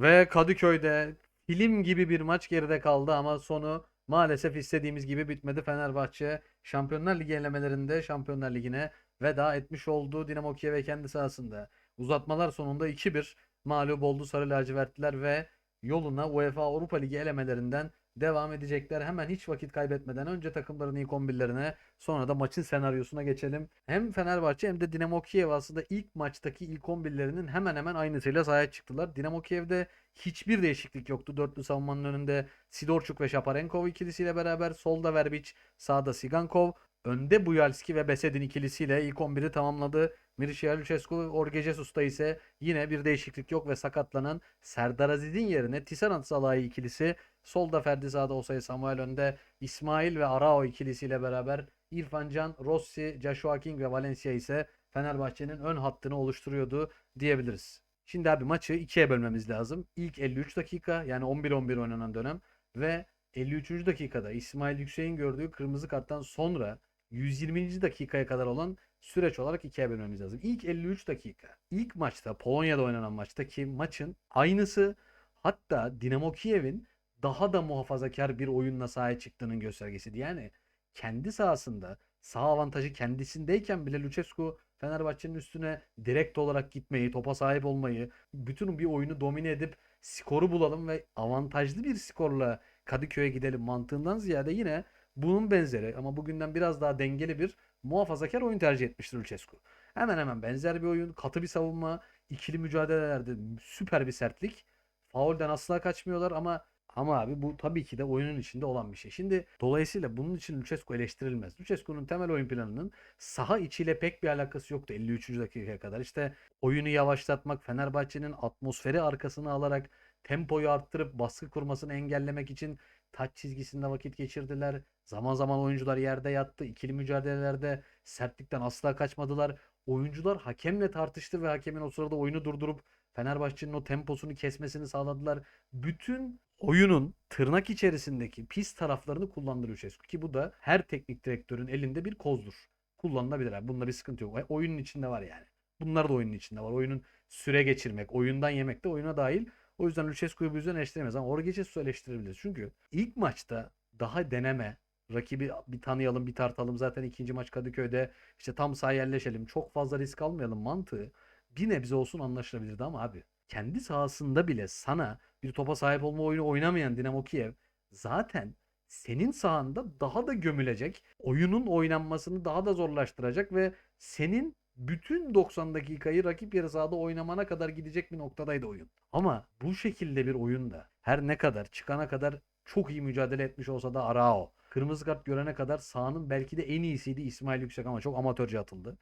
Ve Kadıköy'de film gibi bir maç geride kaldı ama sonu maalesef istediğimiz gibi bitmedi. Fenerbahçe Şampiyonlar Ligi elemelerinde Şampiyonlar Ligi'ne veda etmiş oldu. Dinamo Kiev'e kendi sahasında. Uzatmalar sonunda 2-1 mağlup oldu Sarı Lacivertliler ve yoluna UEFA Avrupa Ligi elemelerinden devam edecekler. Hemen hiç vakit kaybetmeden önce takımların ilk 11'lerine sonra da maçın senaryosuna geçelim. Hem Fenerbahçe hem de Dinamo Kiev aslında ilk maçtaki ilk 11'lerinin hemen hemen aynısıyla sahaya çıktılar. Dinamo Kiev'de hiçbir değişiklik yoktu. Dörtlü savunmanın önünde Sidorçuk ve Şaparenkov ikilisiyle beraber solda Verbic, sağda Sigankov, önde Buyalski ve Besedin ikilisiyle ilk 11'i tamamladı. Mircea Lucescu ve Jorge Jesus'ta ise yine bir değişiklik yok ve sakatlanan Serdar Aziz'in yerine Tisserand Salahi ikilisi solda Ferdi sağda Osay Samuel önde İsmail ve Arao ikilisiyle beraber İrfan Can, Rossi, Joshua King ve Valencia ise Fenerbahçe'nin ön hattını oluşturuyordu diyebiliriz. Şimdi abi maçı ikiye bölmemiz lazım. İlk 53 dakika yani 11-11 oynanan dönem ve 53. dakikada İsmail Yüksek'in gördüğü kırmızı karttan sonra 120. dakikaya kadar olan süreç olarak ikiye bölmemiz lazım. İlk 53 dakika. İlk maçta Polonya'da oynanan maçtaki maçın aynısı hatta Dinamo Kiev'in daha da muhafazakar bir oyunla sahaya çıktığının göstergesiydi. Yani kendi sahasında sağ avantajı kendisindeyken bile Lucescu Fenerbahçe'nin üstüne direkt olarak gitmeyi, topa sahip olmayı, bütün bir oyunu domine edip skoru bulalım ve avantajlı bir skorla Kadıköy'e gidelim mantığından ziyade yine bunun benzeri ama bugünden biraz daha dengeli bir muhafazakar oyun tercih etmiştir Lucescu. Hemen hemen benzer bir oyun, katı bir savunma, ikili mücadelelerde süper bir sertlik. Faulden asla kaçmıyorlar ama ama abi bu tabii ki de oyunun içinde olan bir şey. Şimdi dolayısıyla bunun için Lucescu eleştirilmez. Lucescu'nun temel oyun planının saha içiyle pek bir alakası yoktu 53. dakikaya kadar. İşte oyunu yavaşlatmak, Fenerbahçe'nin atmosferi arkasına alarak tempoyu arttırıp baskı kurmasını engellemek için taç çizgisinde vakit geçirdiler. Zaman zaman oyuncular yerde yattı. İkili mücadelelerde sertlikten asla kaçmadılar. Oyuncular hakemle tartıştı ve hakemin o sırada oyunu durdurup Fenerbahçe'nin o temposunu kesmesini sağladılar. Bütün oyunun tırnak içerisindeki pis taraflarını kullandı Lucescu ki bu da her teknik direktörün elinde bir kozdur. Kullanılabilir abi. Bunda bir sıkıntı yok. E, Oyunun içinde var yani. Bunlar da oyunun içinde var. Oyunun süre geçirmek, oyundan yemek de oyuna dahil. O yüzden Lucescu'yu bu yüzden eleştiremez ama Jorge Jesus'u eleştirebiliriz. Çünkü ilk maçta daha deneme, rakibi bir tanıyalım, bir tartalım. Zaten ikinci maç Kadıköy'de işte tam sahaya yerleşelim, çok fazla risk almayalım mantığı bir nebze olsun anlaşılabilirdi ama abi kendi sahasında bile sana bir topa sahip olma oyunu oynamayan Dinamo Kiev zaten senin sahanda daha da gömülecek, oyunun oynanmasını daha da zorlaştıracak ve senin bütün 90 dakikayı rakip yarı sahada oynamana kadar gidecek bir noktadaydı oyun. Ama bu şekilde bir oyunda her ne kadar çıkana kadar çok iyi mücadele etmiş olsa da Arao, kırmızı kart görene kadar sahanın belki de en iyisiydi İsmail Yüksek ama çok amatörce atıldı.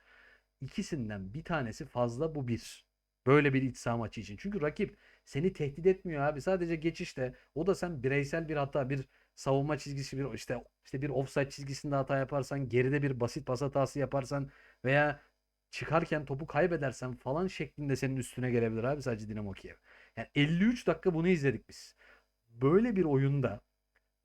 İkisinden bir tanesi fazla bu bir. Böyle bir iç saha maçı için. Çünkü rakip seni tehdit etmiyor abi. Sadece geçişte o da sen bireysel bir hata, bir savunma çizgisi, bir işte işte bir offside çizgisinde hata yaparsan, geride bir basit pas hatası yaparsan veya çıkarken topu kaybedersen falan şeklinde senin üstüne gelebilir abi sadece Dinamo Kiev. Yani 53 dakika bunu izledik biz. Böyle bir oyunda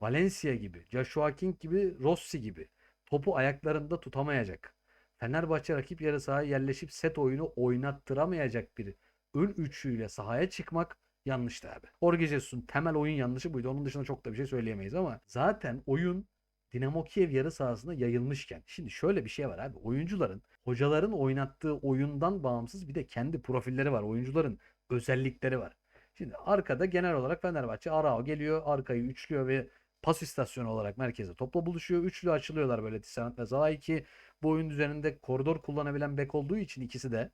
Valencia gibi, Joshua King gibi, Rossi gibi topu ayaklarında tutamayacak. Fenerbahçe rakip yarı sahaya yerleşip set oyunu oynattıramayacak bir ön üçlüyle sahaya çıkmak yanlıştı abi. Jorge Jesus'un temel oyun yanlışı buydu. Onun dışında çok da bir şey söyleyemeyiz ama zaten oyun Dinamo Kiev yarı sahasına yayılmışken şimdi şöyle bir şey var abi. Oyuncuların, hocaların oynattığı oyundan bağımsız bir de kendi profilleri var. Oyuncuların özellikleri var. Şimdi arkada genel olarak Fenerbahçe Arao geliyor, arkayı üçlüyor ve pas istasyonu olarak merkeze topla buluşuyor. Üçlü açılıyorlar böyle Tisserand ve Zaha ki bu oyun üzerinde koridor kullanabilen bek olduğu için ikisi de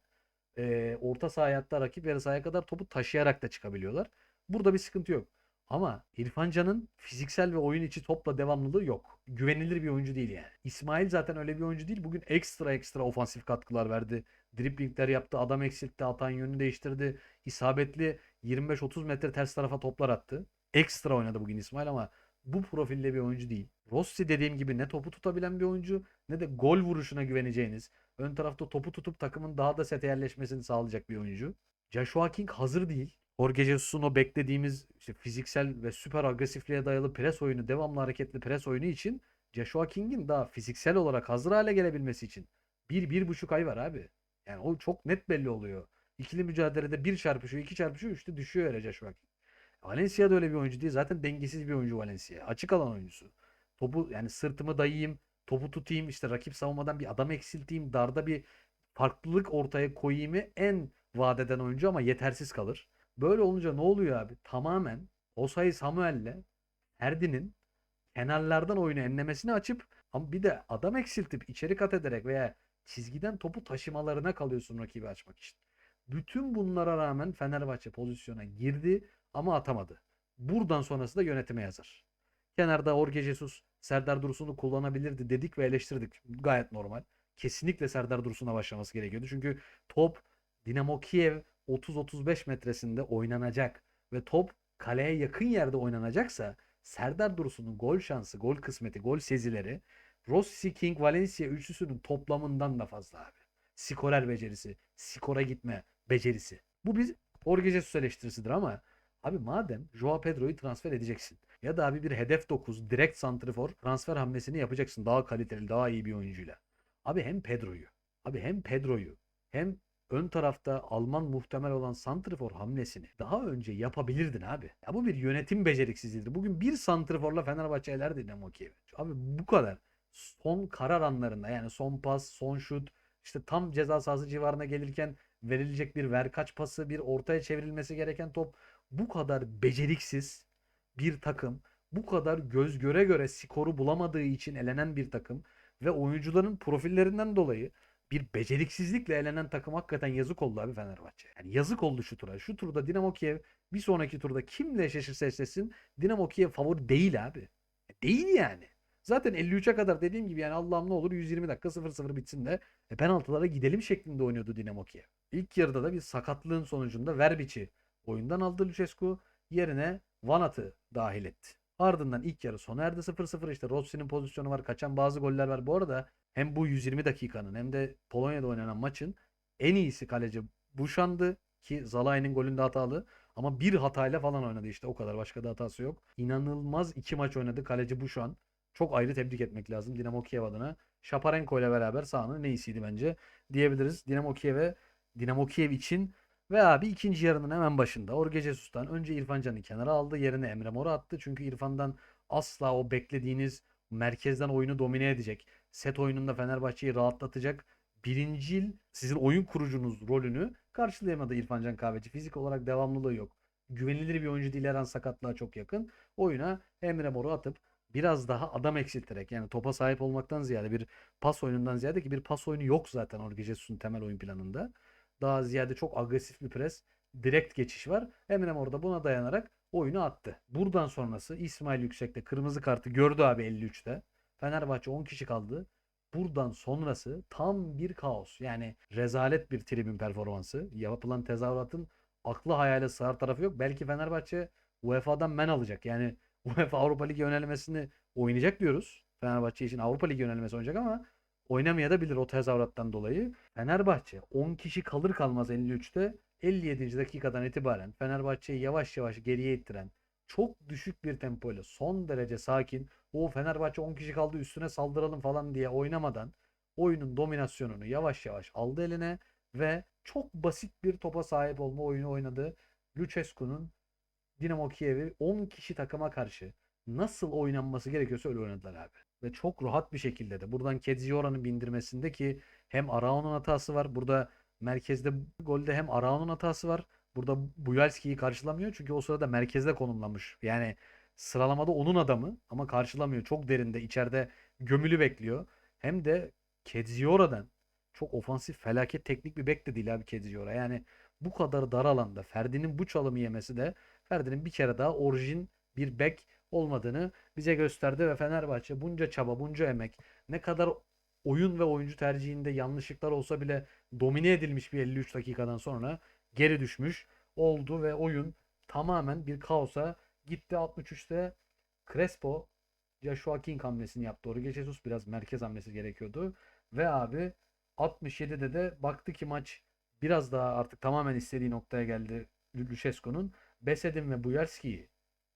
e, orta sahaya hatta rakip yarı sahaya kadar topu taşıyarak da çıkabiliyorlar. Burada bir sıkıntı yok. Ama İrfan Can'ın fiziksel ve oyun içi topla devamlılığı yok. Güvenilir bir oyuncu değil yani. İsmail zaten öyle bir oyuncu değil. Bugün ekstra ekstra ofansif katkılar verdi. Driblingler yaptı, adam eksiltti, atan yönünü değiştirdi. İsabetli 25-30 metre ters tarafa toplar attı. Ekstra oynadı bugün İsmail ama bu profilde bir oyuncu değil. Rossi dediğim gibi ne topu tutabilen bir oyuncu ne de gol vuruşuna güveneceğiniz, ön tarafta topu tutup takımın daha da sete yerleşmesini sağlayacak bir oyuncu. Joshua King hazır değil. Jorge Jesus'un o beklediğimiz işte fiziksel ve süper agresifliğe dayalı pres oyunu, devamlı hareketli pres oyunu için Joshua King'in daha fiziksel olarak hazır hale gelebilmesi için bir, bir buçuk ay var abi. Yani o çok net belli oluyor. İkili mücadelede bir çarpışıyor, iki çarpışıyor, üçte düşüyor yere Joshua King. Valencia da öyle bir oyuncu değil. Zaten dengesiz bir oyuncu Valencia. Açık alan oyuncusu. Topu yani sırtımı dayayayım, topu tutayım, işte rakip savunmadan bir adam eksilteyim, darda bir farklılık ortaya koyayımı en vaat eden oyuncu ama yetersiz kalır. Böyle olunca ne oluyor abi? Tamamen Osayi Samuel'le Ferdi'nin kenarlardan oyunu enlemesini açıp ama bir de adam eksiltip içeri kat ederek veya çizgiden topu taşımalarına kalıyorsun rakibi açmak için. Bütün bunlara rağmen Fenerbahçe pozisyona girdi ama atamadı. Buradan sonrası da yönetime yazar. Kenarda Jorge Jesus, Serdar Dursun'u kullanabilirdi dedik ve eleştirdik. Gayet normal. Kesinlikle Serdar Dursun'a başlaması gerekiyordu. Çünkü top Dinamo Kiev 30-35 metresinde oynanacak ve top kaleye yakın yerde oynanacaksa Serdar Dursun'un gol şansı, gol kısmeti, gol sezileri Rossi, King, Valencia üçlüsünün toplamından da fazla abi. Skorer becerisi, skora gitme becerisi. Bu bir Jorge Jesus eleştirisidir ama abi madem Joao Pedro'yu transfer edeceksin ya da abi bir hedef 9 direkt santrifor transfer hamlesini yapacaksın daha kaliteli, daha iyi bir oyuncuyla. Abi hem Pedro'yu, abi hem Pedro'yu hem ön tarafta Alman muhtemel olan santrifor hamlesini daha önce yapabilirdin abi. Ya bu bir yönetim beceriksizliğidir. Bugün bir santriforla Fenerbahçe eler Dinamo Kiev. Abi bu kadar son karar anlarında yani son pas, son şut işte tam ceza sahası civarına gelirken verilecek bir verkaç pası, bir ortaya çevrilmesi gereken top bu kadar beceriksiz bir takım, bu kadar göz göre göre skoru bulamadığı için elenen bir takım ve oyuncuların profillerinden dolayı bir beceriksizlikle elenen takım hakikaten yazık oldu abi Fenerbahçe. Yani yazık oldu şu tura. Şu turda Dinamo Kiev bir sonraki turda kimle eşleşirse eşleşsin Dinamo Kiev favori değil abi. Değil yani. Zaten 53'e kadar dediğim gibi yani Allah'ım ne olur 120 dakika 0-0 bitsin de e, penaltılara gidelim şeklinde oynuyordu Dinamo Kiev. İlk yarıda da bir sakatlığın sonucunda Verbic'i oyundan aldı Lucescu. Yerine Vanat'ı dahil etti. Ardından ilk yarı sona erdi 0-0 işte Rossi'nin pozisyonu var. Kaçan bazı goller var. Bu arada hem bu 120 dakikanın hem de Polonya'da oynanan maçın en iyisi kaleci Buşan'dı ki Zalai'nin golünde hatalı. Ama bir hatayla falan oynadı işte o kadar başka da hatası yok. İnanılmaz iki maç oynadı kaleci Buşan. Çok ayrı tebrik etmek lazım Dinamo Kiev adına. Şaparenko ile beraber sahanın en iyisiydi bence diyebiliriz. Dinamo Kiev'e Dinamo Kiev için ve abi ikinci yarının hemen başında Jorge Jesus'tan önce İrfan Can'ı kenara aldı. Yerine Emre Mor'u attı. Çünkü İrfan'dan asla o beklediğiniz merkezden oyunu domine edecek. Set oyununda Fenerbahçe'yi rahatlatacak. Birincil sizin oyun kurucunuz rolünü karşılayamadı İrfan Can Kahveci. Fizik olarak devamlılığı yok. Güvenilir bir oyuncu değil her sakatlığa çok yakın. Oyuna Emre Mor'u atıp biraz daha adam eksilterek yani topa sahip olmaktan ziyade bir pas oyunundan ziyade ki bir pas oyunu yok zaten Jorge Jesus'un temel oyun planında. Daha ziyade çok agresif bir pres, direkt geçiş var. Emre Mor da buna dayanarak oyunu attı. Buradan sonrası İsmail Yüksek'te kırmızı kartı gördü abi 53'te. Fenerbahçe 10 kişi kaldı. Buradan sonrası tam bir kaos. Yani rezalet bir tribün performansı. Yapılan tezahüratın aklı hayale sığar tarafı yok. Belki Fenerbahçe UEFA'dan men alacak. Yani UEFA Avrupa Ligi yönelmesini oynayacak diyoruz. Fenerbahçe için Avrupa Ligi yönelmesi oynayacak ama oynamaya da bilir o tezahürattan dolayı. Fenerbahçe 10 kişi kalır kalmaz 53'te 57. dakikadan itibaren Fenerbahçe'yi yavaş yavaş geriye ittiren çok düşük bir tempoyla son derece sakin o Fenerbahçe 10 kişi kaldı üstüne saldıralım falan diye oynamadan oyunun dominasyonunu yavaş yavaş aldı eline ve çok basit bir topa sahip olma oyunu oynadı. Lucescu'nun Dinamo Kiev'i 10 kişi takıma karşı nasıl oynanması gerekiyorsa öyle oynadılar abi. Ve çok rahat bir şekilde de buradan Kedziora'nın bindirmesinde ki hem Arao'nun hatası var. Burada merkezde golde hem Arao'nun hatası var. Burada Buyalski'yi karşılamıyor çünkü o sırada merkezde konumlanmış. Yani sıralamada onun adamı ama karşılamıyor. Çok derinde içeride gömülü bekliyor. Hem de Kedziora'dan çok ofansif felaket teknik bir bek de değil abi Kedziora. Yani bu kadar dar alanda Ferdi'nin bu çalımı yemesi de Ferdi'nin bir kere daha orijin bir bek olmadığını bize gösterdi ve Fenerbahçe bunca çaba, bunca emek, ne kadar oyun ve oyuncu tercihinde yanlışlıklar olsa bile domine edilmiş bir 53 dakikadan sonra geri düşmüş oldu ve oyun tamamen bir kaosa gitti 63'te Crespo Joshua King hamlesini yaptı. Orge Jesus biraz merkez hamlesi gerekiyordu. Ve abi 67'de de baktı ki maç biraz daha artık tamamen istediği noktaya geldi Lucescu'nun. Besedin ve Buyerski'yi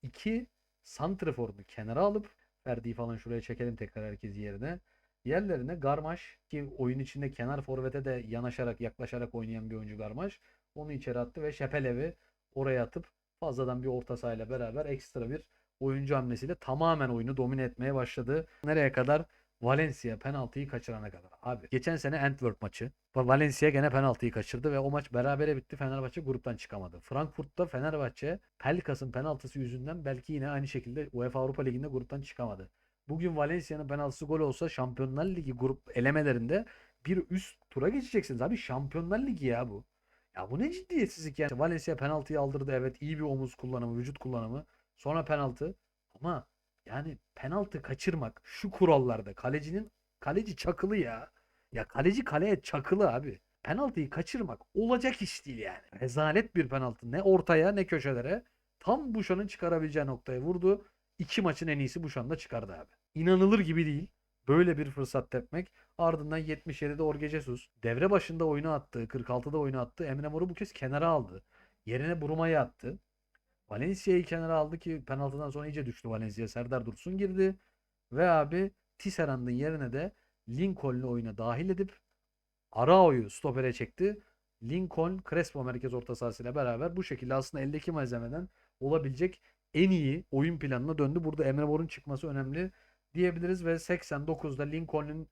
2 Santrifor'unu kenara alıp Ferdi'yi falan şuraya çekelim tekrar herkes yerine. Yerlerine Garmaş ki oyun içinde kenar forvete de yanaşarak yaklaşarak oynayan bir oyuncu Garmaş. Onu içeri attı ve Şepelev'i oraya atıp fazladan bir orta sahayla beraber ekstra bir oyuncu hamlesiyle tamamen oyunu domine etmeye başladı. Nereye kadar? Valencia penaltıyı kaçırana kadar. Abi geçen sene Antwerp maçı. Valencia gene penaltıyı kaçırdı ve o maç berabere bitti. Fenerbahçe gruptan çıkamadı. Frankfurt'ta Fenerbahçe Pelkas'ın penaltısı yüzünden belki yine aynı şekilde UEFA Avrupa Ligi'nde gruptan çıkamadı. Bugün Valencia'nın penaltısı gol olsa Şampiyonlar Ligi grup elemelerinde bir üst tura geçeceksiniz. Abi Şampiyonlar Ligi ya bu. Ya bu ne ciddiyetsizlik yani. Valencia penaltıyı aldırdı evet iyi bir omuz kullanımı, vücut kullanımı. Sonra penaltı. Ama yani penaltı kaçırmak şu kurallarda kalecinin kaleci çakılı ya. Ya kaleci kaleye çakılı abi. Penaltıyı kaçırmak olacak iş değil yani. Rezalet bir penaltı. Ne ortaya ne köşelere. Tam Buşan'ın çıkarabileceği noktaya vurdu. İki maçın en iyisi Buşan'da çıkardı abi. İnanılır gibi değil. Böyle bir fırsat tepmek. Ardından 77'de Orge Jesus. Devre başında oyunu attı. 46'da oyunu attı. Emre Mor'u bu kez kenara aldı. Yerine Bruma'yı attı. Valencia'yı kenara aldı ki penaltıdan sonra iyice düştü Valencia. Serdar Dursun girdi. Ve abi Tisserand'ın yerine de Lincoln'u oyuna dahil edip Arao'yu stopere çekti. Lincoln Crespo merkez orta sahasıyla beraber bu şekilde aslında eldeki malzemeden olabilecek en iyi oyun planına döndü. Burada Emre Mor'un çıkması önemli diyebiliriz ve 89'da Lincoln'un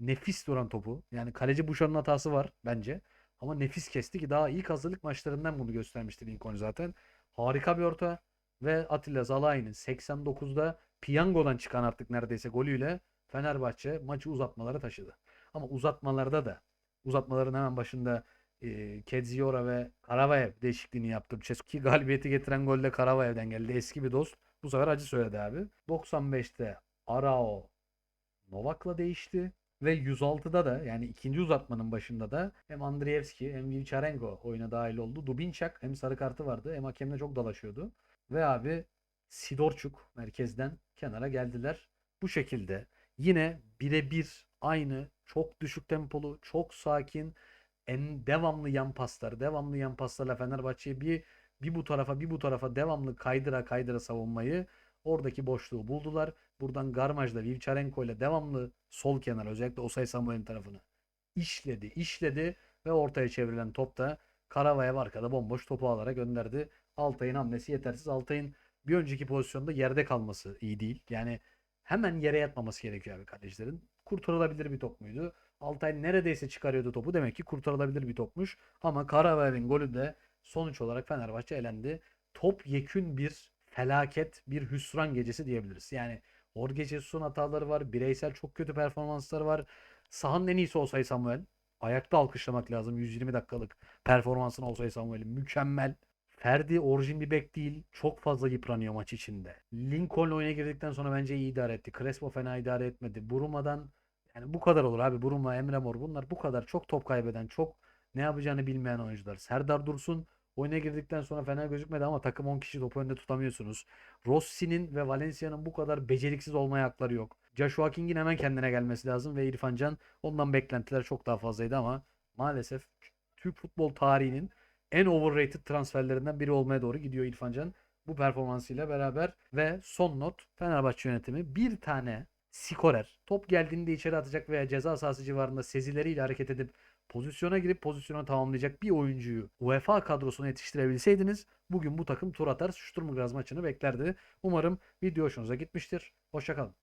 nefis duran topu. Yani kaleci Buşan'ın hatası var bence. Ama nefis kesti ki daha ilk hazırlık maçlarından bunu göstermişti Lincoln zaten. Harika bir orta ve Atilla Zalai'nin 89'da piyangodan çıkan artık neredeyse golüyle Fenerbahçe maçı uzatmalara taşıdı. Ama uzatmalarda da uzatmaların hemen başında e, Kedziora ve Karavayev değişikliğini yaptı. Ki galibiyeti getiren gol de Karavayev'den geldi. Eski bir dost. Bu sefer acı söyledi abi. 95'te Arao Novak'la değişti. Ve 106'da da yani ikinci uzatmanın başında da hem Andrievski hem Vivcharenko oyuna dahil oldu. Dubinçak hem sarı kartı vardı hem hakemle çok dalaşıyordu. Ve abi Sidorçuk merkezden kenara geldiler. Bu şekilde yine birebir aynı çok düşük tempolu, çok sakin, en devamlı yan paslar, devamlı yan paslarla Fenerbahçe'yi bir bir bu tarafa bir bu tarafa devamlı kaydıra kaydıra savunmayı oradaki boşluğu buldular. Buradan Garmaj'la Vivcharenko ile devamlı sol kenar özellikle Osay Samuel'in tarafını işledi, işledi ve ortaya çevrilen top da Karavayev arkada bomboş topu alarak gönderdi. Altay'ın hamlesi yetersiz. Altay'ın bir önceki pozisyonda yerde kalması iyi değil. Yani hemen yere yatmaması gerekiyor abi kalecilerin. Kurtarılabilir bir top muydu? Altay neredeyse çıkarıyordu topu. Demek ki kurtarılabilir bir topmuş. Ama Karavayev'in golü de sonuç olarak Fenerbahçe elendi. Top yekün bir felaket, bir hüsran gecesi diyebiliriz. Yani Jorge Jesus'un hataları var. Bireysel çok kötü performansları var. Sahanın en iyisi olsaydı Samuel. Ayakta alkışlamak lazım. 120 dakikalık performansın olsaydı Samuel'in. Mükemmel. Ferdi orijin bir bek değil. Çok fazla yıpranıyor maç içinde. Lincoln oyuna girdikten sonra bence iyi idare etti. Crespo fena idare etmedi. Buruma'dan yani bu kadar olur abi. Buruma, Emre Mor bunlar bu kadar çok top kaybeden, çok ne yapacağını bilmeyen oyuncular. Serdar Dursun oyuna girdikten sonra fena gözükmedi ama takım 10 kişi topu önünde tutamıyorsunuz. Rossi'nin ve Valencia'nın bu kadar beceriksiz olmaya hakları yok. Joshua King'in hemen kendine gelmesi lazım ve İrfan Can ondan beklentiler çok daha fazlaydı ama maalesef Türk futbol tarihinin en overrated transferlerinden biri olmaya doğru gidiyor İrfan Can. Bu performansıyla beraber ve son not Fenerbahçe yönetimi bir tane skorer top geldiğinde içeri atacak veya ceza sahası civarında sezileriyle hareket edip pozisyona girip pozisyonu tamamlayacak bir oyuncuyu UEFA kadrosuna yetiştirebilseydiniz bugün bu takım tur atar Sturm Graz maçını beklerdi. Umarım video hoşunuza gitmiştir. Hoşçakalın.